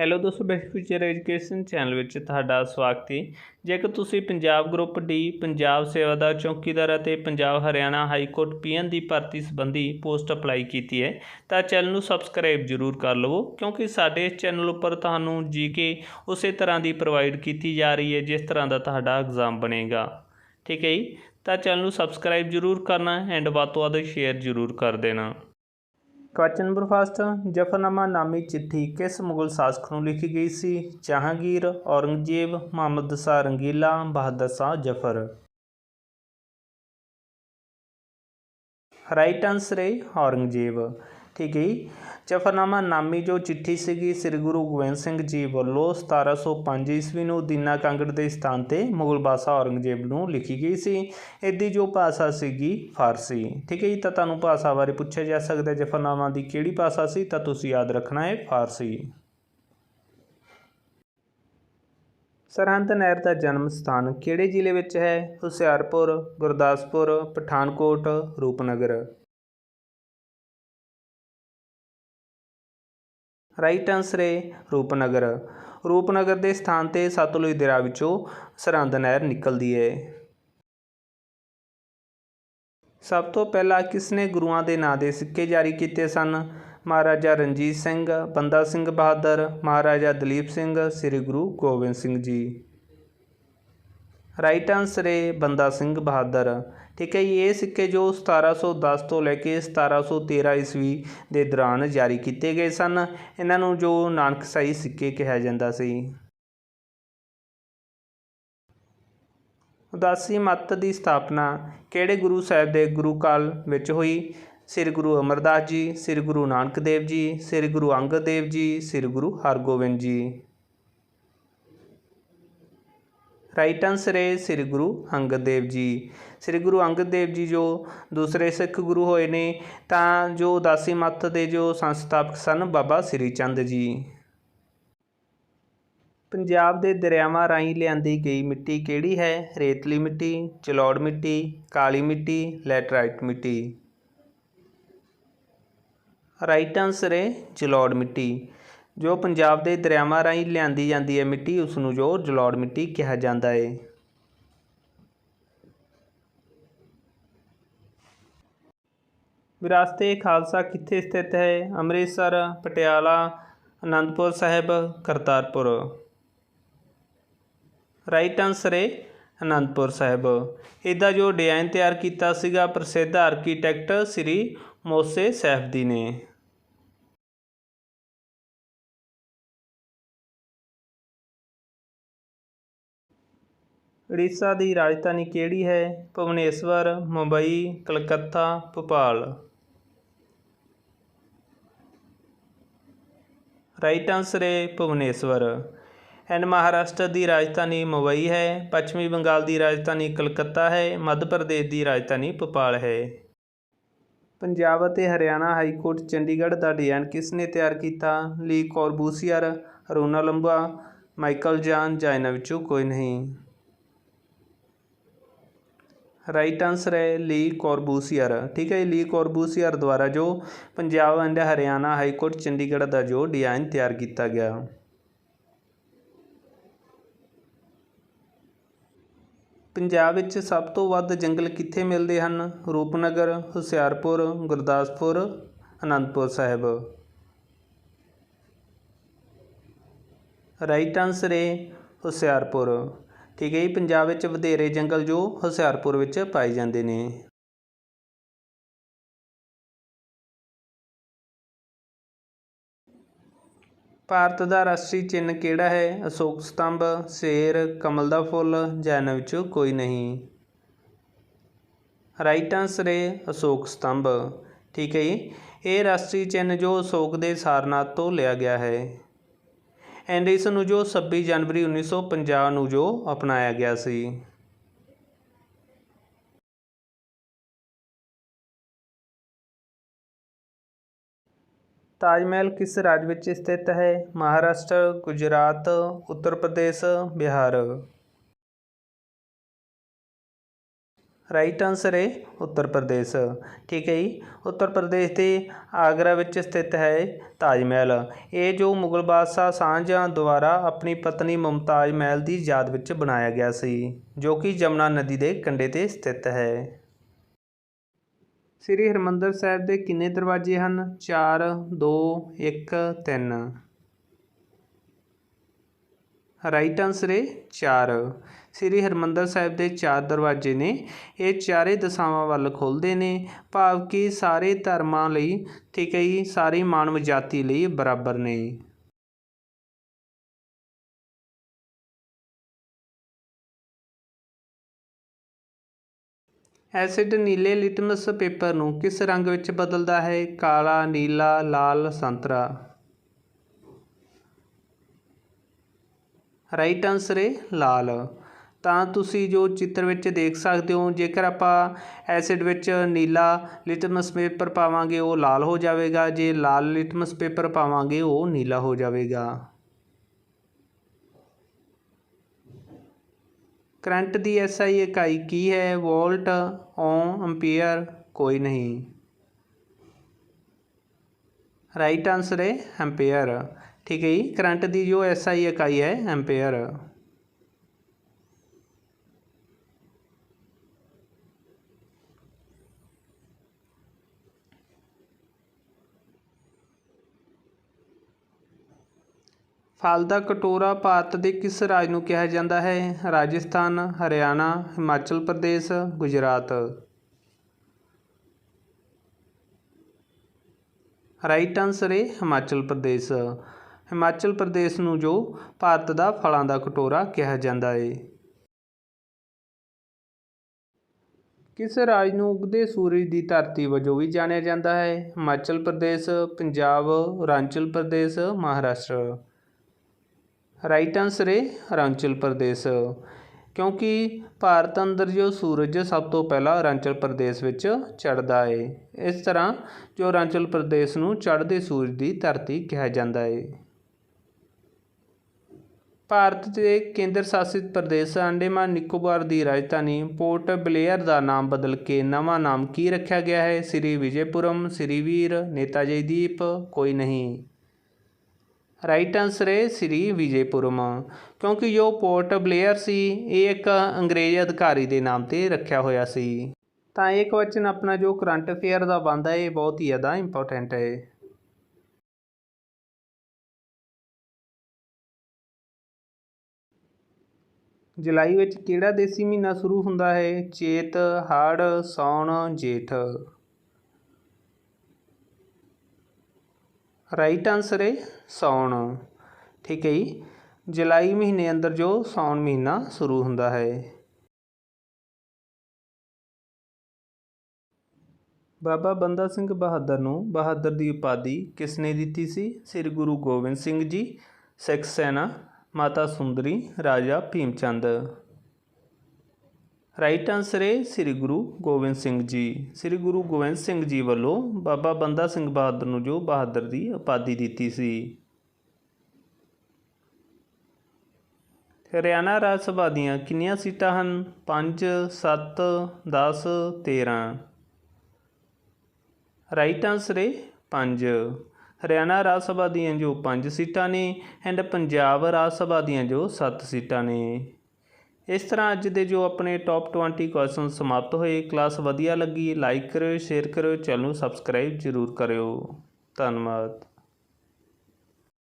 Hello ਦੋਸਤੋ back future education channel ਵਿੱਚ ਤੁਹਾਡਾ ਸਵਾਗਤ ਹੈ ਜੇਕਰ ਤੁਸੀਂ ਪੰਜਾਬ ਗਰੁੱਪ ਡੀ ਪੰਜਾਬ ਸੇਵਾਦਾਰ ਚੌਕੀਦਾਰ ਅਤੇ Punjab Haryana high court peon ਦੀ ਭਰਤੀ ਸੰਬੰਧੀ ਪੋਸਟ ਅਪਲਾਈ ਕੀਤੀ ਹੈ, ਤਾਂ ਚੈਨਲ ਨੂੰ ਸਬਸਕ੍ਰਾਈਬ ਜ਼ਰੂਰ ਕਰ ਲਵੋ, ਕਿਉਂਕਿ ਸਾਡੇ ਇਸ ਚੈਨਲ ਉੱਪਰ ਤੁਹਾਨੂੰ ਜੀਕੇ ਉਸੇ ਤਰ੍ਹਾਂ ਦੀ ਪ੍ਰੋਵਾਈਡ ਕੀਤੀ ਜਾ ਰਹੀ ਹੈ, ਜਿਸ ਤਰ੍ਹਾਂ ਦਾ ਤੁਹਾਡਾ ਐਗਜ਼ਾਮ ਬਣੇਗਾ। ਠੀਕ ਹੈ ਜੀ? ਤਾਂ ਚੈਨਲ ਨੂੰ ਸਬਸਕ੍ਰਾਈਬ ਜ਼ਰੂਰ ਕਰਨਾ ਐਂਡ ਵੱਧ ਤੋਂ ਵੱਧ ਸ਼ੇਅਰ ਜ਼ਰੂਰ ਕਰ ਦੇਣਾ। ਕੁਐਸਚਨ ਨੰਬਰ ਫਸਟ ਜਫਰਨਾਮਾ ਨਾਮੀ ਚਿੱਠੀ ਕਿਸ ਮੁਗਲ ਸ਼ਾਸਕ ਨੂੰ ਲਿਖੀ ਗਈ ਸੀ? ਜਹਾਂਗੀਰ, ਔਰੰਗਜ਼ੇਬ, ਮੁਹੰਮਦ ਸ਼ਾਹ ਰੰਗੀਲਾ, ਬਹਾਦਰ ਸ਼ਾਹ ਜਫਰ। ਰਾਈਟ ਆਨਸਰ ਹੈ ਔਰੰਗਜ਼ੇਬ। ਠੀਕ ਹੈ ਜੀ ਜਫਰਨਾਮਾ ਨਾਮੀ ਜੋ ਚਿੱਠੀ ਸੀਗੀ, ਸ੍ਰੀ ਗੁਰੂ ਗੋਬਿੰਦ ਸਿੰਘ ਜੀ ਵੱਲੋਂ 1705 ਈਸਵੀ ਨੂੰ ਦੀਨਾ ਕਾਂਗੜ ਦੇ ਸਥਾਨ ਤੇ ਮੁਗਲ ਬਾਦਸ਼ਾਹ ਔਰੰਗਜ਼ੇਬ ਨੂੰ ਲਿਖੀ ਗਈ ਸੀ। ਇਹਦੀ ਜੋ ਭਾਸ਼ਾ ਸੀਗੀ, ਫਾਰਸੀ। ਠੀਕ ਹੈ ਜੀ, ਤਾਂ ਤੁਹਾਨੂੰ ਭਾਸ਼ਾ ਬਾਰੇ ਪੁੱਛਿਆ ਜਾ ਸਕਦਾ ਜਫਰਨਾਮਾ ਦੀ ਕਿਹੜੀ ਭਾਸ਼ਾ ਸੀ, ਤਾਂ ਤੁਸੀਂ ਯਾਦ ਰੱਖਣਾ ਹੈ, ਫਾਰਸੀ। ਸਰਹੰਦ ਨਹਿਰ ਦਾ ਜਨਮ ਸਥਾਨ ਕਿਹੜੇ ਜ਼ਿਲ੍ਹੇ ਵਿੱਚ ਹੈ? ਹੁਸ਼ਿਆਰਪੁਰ, ਗੁਰਦਾਸਪੁਰ, ਪਠਾਨਕੋਟ, ਰੂਪਨਗਰ। ਰਾਈਟ ਆਨਸਰ ਹੈ ਰੂਪਨਗਰ। ਰੂਪਨਗਰ ਦੇ ਸਥਾਨ ਤੇ ਸਤਲੁਜ ਦਰਿਆ ਵਿੱਚੋਂ ਸਰਹੰਦ ਨਹਿਰ ਨਿਕਲਦੀ ਹੈ ਸਭ ਤੋਂ ਪਹਿਲਾਂ ਕਿਸਨੇ ਗੁਰੂਆਂ ਦੇ ਨਾਂ ਦੇ ਸਿੱਕੇ ਜਾਰੀ ਕੀਤੇ ਸਨ? ਮਹਾਰਾਜਾ ਰਣਜੀਤ ਸਿੰਘ, ਬੰਦਾ ਸਿੰਘ ਬਹਾਦਰ, ਮਹਾਰਾਜਾ ਦਲੀਪ ਸਿੰਘ, ਸ੍ਰੀ ਗੁਰੂ ਗੋਬਿੰਦ ਸਿੰਘ ਜੀ। ਰਾਈਟ ਆਨਸਰ ਹੈ ਬੰਦਾ ਸਿੰਘ ਬਹਾਦਰ। ਠੀਕ ਹੈ ਜੀ, ਇਹ ਸਿੱਕੇ ਜੋ 1710 ਤੋਂ ਲੈ ਕੇ 1713 ਈਸਵੀ ਦੇ ਦੌਰਾਨ ਜਾਰੀ ਕੀਤੇ ਗਏ ਸਨ। ਇਹਨਾਂ ਨੂੰ ਜੋ ਨਾਨਕਸ਼ਾਹੀ ਸਿੱਕੇ ਕਿਹਾ ਜਾਂਦਾ ਸੀ। ਉਦਾਸੀ ਮੱਤ ਦੀ ਸਥਾਪਨਾ ਕਿਹੜੇ ਗੁਰੂ ਸਾਹਿਬ ਦੇ ਗੁਰੂ ਕਾਲ ਵਿੱਚ ਹੋਈ? ਸ੍ਰੀ ਗੁਰੂ ਅਮਰਦਾਸ ਜੀ, ਸ੍ਰੀ ਗੁਰੂ ਨਾਨਕ ਦੇਵ ਜੀ, ਸ੍ਰੀ ਗੁਰੂ ਅੰਗਦ ਦੇਵ ਜੀ, ਸ੍ਰੀ ਗੁਰੂ ਹਰਗੋਬਿੰਦ ਜੀ। ਰਾਈਟ ਆਨਸਰ ਹੈ ਸ੍ਰੀ ਗੁਰੂ ਅੰਗਦ ਦੇਵ ਜੀ। ਸ੍ਰੀ ਗੁਰੂ ਅੰਗਦ ਦੇਵ ਜੀ ਜੋ ਦੂਸਰੇ ਸਿੱਖ ਗੁਰੂ ਹੋਏ ਨੇ, ਤਾਂ ਜੋ ਉਦਾਸੀ ਮੱਤ ਦੇ ਜੋ ਸੰਸਥਾਪਕ ਸਨ ਬਾਬਾ ਸ੍ਰੀ ਚੰਦ ਜੀ। ਪੰਜਾਬ ਦੇ ਦਰਿਆਵਾਂ ਰਾਹੀਂ ਲਿਆਂਦੀ ਗਈ ਮਿੱਟੀ ਕਿਹੜੀ ਹੈ? ਰੇਤਲੀ ਮਿੱਟੀ, ਚਲੌੜ ਮਿੱਟੀ, ਕਾਲੀ ਮਿੱਟੀ, ਲੈਟਰਾਈਟ ਮਿੱਟੀ। ਰਾਈਟ ਆਨਸਰ ਹੈ ਜਲੌੜ ਮਿੱਟੀ। ਜੋ ਪੰਜਾਬ ਦੇ ਦਰਿਆਵਾਂ ਰਾਹੀਂ ਲਿਆਂਦੀ ਜਾਂਦੀ ਹੈ ਮਿੱਟੀ ਉਸ ਨੂੰ ਜੋ ਜਲੌੜ ਮਿੱਟੀ ਕਿਹਾ ਜਾਂਦਾ ਹੈ। ਵਿਰਾਸਤੇ ਖਾਲਸਾ ਕਿੱਥੇ ਸਥਿਤ ਹੈ? ਅੰਮ੍ਰਿਤਸਰ, ਪਟਿਆਲਾ, ਅਨੰਦਪੁਰ ਸਾਹਿਬ, ਕਰਤਾਰਪੁਰ। ਰਾਈਟ ਆਨਸਰ ਹੈ ਅਨੰਦਪੁਰ ਸਾਹਿਬ। ਇਹਦਾ ਜੋ ਡਿਜ਼ਾਈਨ ਤਿਆਰ ਕੀਤਾ ਸੀਗਾ ਪ੍ਰਸਿੱਧ ਆਰਕੀਟੈਕਟ ਸ੍ਰੀ ਮੋਸੇ ਸੈਫਦੀ ਨੇ। ਉੜੀਸਾ ਦੀ ਰਾਜਧਾਨੀ ਕਿਹੜੀ ਹੈ? ਭੁਵਨੇਸ਼ਵਰ, ਮੁੰਬਈ, ਕਲਕੱਤਾ, ਭੋਪਾਲ। ਰਾਈਟ ਆਨਸਰ ਹੈ ਭੁਵਨੇਸ਼ਵਰ। ਐਂਡ ਮਹਾਰਾਸ਼ਟਰ ਦੀ ਰਾਜਧਾਨੀ ਮੁੰਬਈ ਹੈ। ਪੱਛਮੀ ਬੰਗਾਲ ਦੀ ਰਾਜਧਾਨੀ ਕਲਕੱਤਾ ਹੈ। ਮੱਧ ਪ੍ਰਦੇਸ਼ ਦੀ ਰਾਜਧਾਨੀ ਭੋਪਾਲ ਹੈ। ਪੰਜਾਬ ਅਤੇ ਹਰਿਆਣਾ ਹਾਈ ਕੋਰਟ ਚੰਡੀਗੜ੍ਹ ਦਾ ਡਿਜ਼ਾਈਨ ਕਿਸ ਨੇ ਤਿਆਰ ਕੀਤਾ? ਲੀ ਕੋਰਬੂਸੀਅਰ, ਰੋਨਾ ਲੰਬਾ, ਮਾਈਕਲ ਜਾਨ ਜਾਇਨਾ ਵਿੱਚੋਂ ਕੋਈ ਨਹੀਂ। ਰਾਈਟ ਆਨਸਰ ਹੈ ਲੀ ਕੋਰਬੂਸੀਅਰ ਠੀਕ ਹੈ ਲੀ ਕੋਰਬੂਸੀਅਰ ਦੁਆਰਾ ਜੋ Punjab and Haryana high court Chandigarh ਦਾ ਜੋ ਡਿਜ਼ਾਈਨ ਤਿਆਰ ਕੀਤਾ ਗਿਆ। ਪੰਜਾਬ ਵਿੱਚ ਸਭ ਤੋਂ ਵੱਧ ਜੰਗਲ ਕਿੱਥੇ ਮਿਲਦੇ ਹਨ? ਰੂਪਨਗਰ, ਹੁਸ਼ਿਆਰਪੁਰ, ਗੁਰਦਾਸਪੁਰ, ਅਨੰਦਪੁਰ ਸਾਹਿਬ। ਰਾਈਟ ਆਨਸਰ ਹੈ ਹੁਸ਼ਿਆਰਪੁਰ। ਠੀਕ ਹੈ ਜੀ ਪੰਜਾਬ ਵਿੱਚ ਵਧੇਰੇ ਜੰਗਲ ਜੋ ਹੁਸ਼ਿਆਰਪੁਰ ਵਿੱਚ ਪਾਏ ਜਾਂਦੇ ਨੇ। ਭਾਰਤ ਦਾ ਰਾਸ਼ਟਰੀ ਚਿੰਨ੍ਹ ਕਿਹੜਾ ਹੈ? ਅਸ਼ੋਕ ਸਤੰਭ, ਸ਼ੇਰ, ਕਮਲ ਦਾ ਫੁੱਲ ਜਾਂ ਇਹਨਾਂ ਵਿੱਚੋਂ ਕੋਈ ਨਹੀਂ। ਰਾਈਟ ਆਨਸਰ ਹੈ ਅਸ਼ੋਕ ਸਤੰਭ। ਠੀਕ ਹੈ ਜੀ। ਇਹ ਰਾਸ਼ਟਰੀ ਚਿੰਨ੍ਹ ਜੋ ਅਸ਼ੋਕ ਦੇ ਸਾਰਨਾਥ ਤੋਂ ਲਿਆ ਗਿਆ ਹੈ। ਐਂਡ ਇਸ ਨੂੰ ਜੋ 26 ਜਨਵਰੀ 1950 ਨੂੰ ਜੋ ਅਪਣਾਇਆ ਗਿਆ ਸੀ। ਤਾਜ ਮਹਿਲ ਕਿਸ ਰਾਜ ਵਿੱਚ ਸਥਿਤ ਹੈ? ਮਹਾਰਾਸ਼ਟਰ, ਗੁਜਰਾਤ, ਉੱਤਰ ਪ੍ਰਦੇਸ਼, ਬਿਹਾਰ। ਰਾਈਟ ਆਨਸਰ ਹੈ ਉੱਤਰ ਪ੍ਰਦੇਸ਼। ਠੀਕ ਹੈ ਜੀ। ਉੱਤਰ ਪ੍ਰਦੇਸ਼ ਦੇ ਆਗਰਾ ਵਿੱਚ ਸਥਿਤ ਹੈ ਤਾਜ ਮਹਿਲ। ਇਹ ਜੋ ਮੁਗਲ ਬਾਦਸ਼ਾਹ ਸ਼ਾਹਜਹਾਂ ਦੁਆਰਾ ਆਪਣੀ ਪਤਨੀ ਮੁਮਤਾਜ਼ ਮਹਿਲ ਦੀ ਯਾਦ ਵਿੱਚ ਬਣਾਇਆ ਗਿਆ ਸੀ, ਜੋ ਕਿ ਜਮਨਾ ਨਦੀ ਦੇ ਕੰਢੇ ਤੇ ਸਥਿਤ ਹੈ। ਸ੍ਰੀ ਹਰਿਮੰਦਰ ਸਾਹਿਬ ਦੇ ਕਿੰਨੇ ਦਰਵਾਜ਼ੇ ਹਨ? 4 2 1 3 ਰਾਈਟ ਆਨਸਰ ਹੈ 4 ਸ੍ਰੀ ਹਰਿਮੰਦਰ ਸਾਹਿਬ ਦੇ ਚਾਰ ਦਰਵਾਜ਼ੇ ਨੇ। ਇਹ ਚਾਰੇ ਦਸ਼ਾਵਾਂ ਵੱਲ ਖੁੱਲ੍ਹਦੇ ਨੇ। ਭਾਵ ਕਿ ਸਾਰੇ ਧਰਮਾਂ ਲਈ, ਠੀਕ ਹੈ ਜੀ, ਸਾਰੀ ਮਾਨਵ ਜਾਤੀ ਲਈ ਬਰਾਬਰ ਨੇ। ਐਸਿਡ ਨੀਲੇ ਲਿਟਮਸ ਪੇਪਰ ਨੂੰ ਕਿਸ ਰੰਗ ਵਿੱਚ ਬਦਲਦਾ ਹੈ? ਕਾਲਾ, ਨੀਲਾ, ਲਾਲ, ਸੰਤਰਾ। ਰਾਈਟ ਆਨਸਰ ਹੈ ਲਾਲ। ਤਾਂ ਤੁਸੀਂ ਜੋ ਚਿੱਤਰ ਵਿੱਚ ਦੇਖ ਸਕਦੇ ਹੋ, ਜੇਕਰ ਆਪਾਂ ਐਸਿਡ ਵਿੱਚ ਨੀਲਾ ਲਿਟਮਸ ਪੇਪਰ ਪਾਵਾਂਗੇ, ਉਹ ਲਾਲ ਹੋ ਜਾਵੇਗਾ। ਜੇ ਲਾਲ ਲਿਟਮਸ ਪੇਪਰ ਪਾਵਾਂਗੇ, ਉਹ ਨੀਲਾ ਹੋ ਜਾਵੇਗਾ। ਕਰੰਟ ਦੀ ਐਸਆਈ ਇਕਾਈ ਕੀ ਹੈ? ਵੋਲਟ, ਓਮ, ਐਂਪੀਅਰ, ਕੋਈ ਨਹੀਂ। ਰਾਈਟ ਆਨਸਰ ਹੈ ਐਂਪੀਅਰ। ਠੀਕ ਹੈ ਜੀ? ਕਰੰਟ ਦੀ ਜੋ ਐਸਆਈ ਇਕਾਈ ਹੈ, ਐਂਪੀਅਰ। ਫਲ ਦਾ ਕਟੋਰਾ ਭਾਰਤ ਦੇ ਕਿਸ ਰਾਜ ਨੂੰ ਕਿਹਾ ਜਾਂਦਾ ਹੈ? ਰਾਜਸਥਾਨ, ਹਰਿਆਣਾ, ਹਿਮਾਚਲ ਪ੍ਰਦੇਸ਼, ਗੁਜਰਾਤ। ਰਾਈਟ ਆਨਸਰ ਹੈ ਹਿਮਾਚਲ ਪ੍ਰਦੇਸ਼। ਹਿਮਾਚਲ ਪ੍ਰਦੇਸ਼ ਨੂੰ ਜੋ ਭਾਰਤ ਦਾ ਫਲਾਂ ਦਾ ਕਟੋਰਾ ਕਿਹਾ ਜਾਂਦਾ ਹੈ ਕਿਸ ਰਾਜ ਨੂੰ ਉਗਦੇ ਸੂਰਜ ਦੀ ਧਰਤੀ ਵਜੋਂ ਵੀ ਜਾਣਿਆ ਜਾਂਦਾ ਹੈ? ਹਿਮਾਚਲ ਪ੍ਰਦੇਸ਼, ਪੰਜਾਬ, ਅਰੁਣਾਚਲ ਪ੍ਰਦੇਸ਼, ਮਹਾਰਾਸ਼ਟਰ। ਰਾਈਟ ਆਨਸਰ ਹੈ ਅਰੁਣਾਚਲ ਪ੍ਰਦੇਸ਼ ਕਿਉਂਕਿ ਭਾਰਤ ਅੰਦਰ ਜੋ ਸੂਰਜ ਸਭ ਤੋਂ ਪਹਿਲਾਂ ਅਰੁਣਾਚਲ ਪ੍ਰਦੇਸ਼ ਵਿੱਚ ਚੜ੍ਹਦਾ ਏ ਇਸ ਤਰ੍ਹਾਂ ਜੋ ਅਰੁਣਾਚਲ ਪ੍ਰਦੇਸ਼ ਨੂੰ ਚੜ੍ਹਦੇ ਸੂਰਜ ਦੀ ਧਰਤੀ ਕਿਹਾ ਜਾਂਦਾ ਹੈ। ਭਾਰਤ ਦੇ ਕੇਂਦਰ ਸ਼ਾਸਿਤ ਪ੍ਰਦੇਸ਼ ਅੰਡੇਮਾਨ ਨਿਕੋਬਾਰ ਦੀ ਰਾਜਧਾਨੀ ਪੋਰਟ ਬਲੇਅਰ ਦਾ ਨਾਮ ਬਦਲ ਕੇ ਨਵਾਂ ਨਾਮ ਕੀ ਰੱਖਿਆ ਗਿਆ ਹੈ? ਸ੍ਰੀ ਵਿਜੇਪੁਰਮ, ਸ੍ਰੀ ਵੀਰ ਨੇਤਾਜੀ ਦੀਪ, ਕੋਈ ਨਹੀਂ। ਰਾਈਟ ਆਨਸਰ ਹੈ ਸ੍ਰੀ ਵਿਜੇਪੁਰਮ, ਕਿਉਂਕਿ ਜੋ ਪੋਰਟ ਬਲੇਅਰ ਸੀ, ਇਹ ਇੱਕ ਅੰਗਰੇਜ਼ ਅਧਿਕਾਰੀ ਦੇ ਨਾਮ ਤੇ ਰੱਖਿਆ ਹੋਇਆ ਸੀ। ਤਾਂ ਇਹ ਕੁਐਸਚਨ ਆਪਣਾ ਜੋ ਕਰੰਟ ਅਫੇਅਰ ਦਾ ਬਣਦਾ ਹੈ, ਇਹ ਬਹੁਤ ਹੀ ਜ਼ਿਆਦਾ ਇੰਪੋਰਟੈਂਟ ਹੈ। ਜੁਲਾਈ ਵਿੱਚ ਕਿਹੜਾ ਦੇਸੀ ਮਹੀਨਾ ਸ਼ੁਰੂ ਹੁੰਦਾ ਹੈ? ਚੇਤ, ਹਾੜ ਸੌਣ ਜੇਠ। ਰਾਈਟ ਆਨਸਰ ਹੈ ਸੌਣ ਠੀਕ ਹੈ ਜੀ। ਜੁਲਾਈ ਮਹੀਨੇ ਅੰਦਰ ਜੋ ਸੌਣ ਮਹੀਨਾ ਸ਼ੁਰੂ ਹੁੰਦਾ ਹੈ। ਬਾਬਾ ਬੰਦਾ ਸਿੰਘ ਬਹਾਦਰ ਨੂੰ ਬਹਾਦਰ ਦੀ ਉਪਾਧੀ ਕਿਸ ਨੇ ਦਿੱਤੀ ਸੀ? ਸ੍ਰੀ ਗੁਰੂ ਗੋਬਿੰਦ ਸਿੰਘ ਜੀ, ਸਿੱਖ ਸੈਨਾ, ਮਾਤਾ ਸੁੰਦਰੀ, ਰਾਜਾ ਭੀਮਚੰਦ ਰਾਈਟ ਆਨਸਰ ਹੈ ਸ੍ਰੀ ਗੁਰੂ ਗੋਬਿੰਦ ਸਿੰਘ ਜੀ। ਸ੍ਰੀ ਗੁਰੂ ਗੋਬਿੰਦ ਸਿੰਘ ਜੀ ਵੱਲੋਂ ਬਾਬਾ ਬੰਦਾ ਸਿੰਘ ਬਹਾਦਰ ਨੂੰ ਜੋ ਬਹਾਦਰ ਦੀ ਉਪਾਧੀ ਦਿੱਤੀ ਸੀ। ਹਰਿਆਣਾ ਰਾਜ ਸਭਾ ਦੀਆਂ ਕਿੰਨੀਆਂ ਸੀਟਾਂ ਹਨ? 5 7 10 13 ਰਾਈਟ ਆਨਸਰ ਹੈ 5 ਹਰਿਆਣਾ ਰਾਜ ਸਭਾ ਦੀਆਂ ਜੋ 5 ਸੀਟਾਂ ਨੇ ਐਂਡ ਪੰਜਾਬ ਰਾਜ ਸਭਾ ਦੀਆਂ ਜੋ 7 ਸੀਟਾਂ ਨੇ। ਇਸ ਤਰ੍ਹਾਂ ਅੱਜ ਦੇ ਜੋ ਆਪਣੇ ਟੌਪ 20 ਕੁਐਸਚਨ ਸਮਾਪਤ ਹੋਏ ਕਲਾਸ ਵਧੀਆ ਲੱਗੀ ਲਾਈਕ ਕਰਿਓ ਸ਼ੇਅਰ ਕਰਿਓ, ਚੈਨਲ ਨੂੰ ਸਬਸਕ੍ਰਾਈਬ ਜ਼ਰੂਰ ਕਰਿਓ। ਧੰਨਵਾਦ।